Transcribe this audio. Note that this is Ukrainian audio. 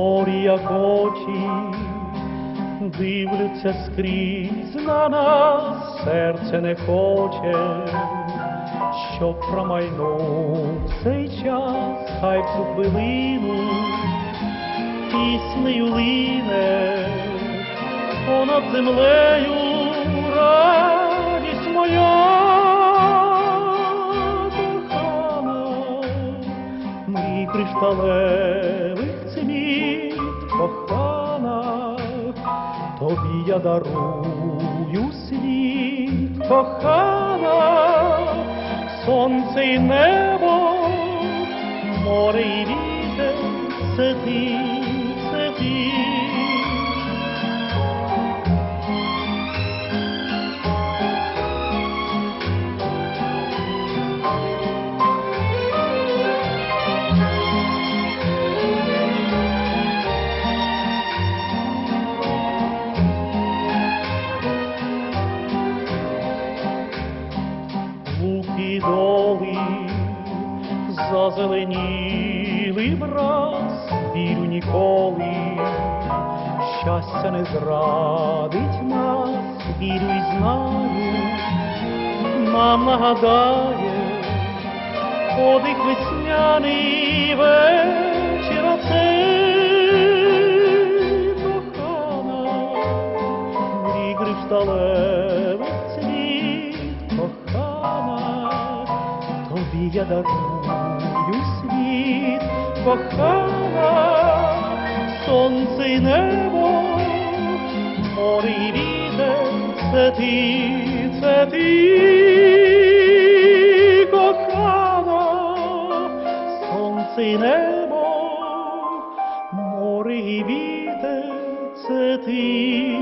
зорі, як очі, дивляться скрізь на нас, серце не хоче, щоб промайнув цей час, хай цю хвилину піснею лине понад землею мій кришталевих цвіт кохана, тобі я дарую світ кохана, сонце і небо, море і вітер, це ти, це ти. Доли зазеленіли враз, вірю ніколи, щастя не зрадить нас, вірю і знаю, нам нагадає подих весняний вечір оцей, кохана, мрій кришталевих я дарую світ, кохана, сонце і небо, море і вітер, це ти, це ти, кохана, сонце й небо, море і вітер, це ти.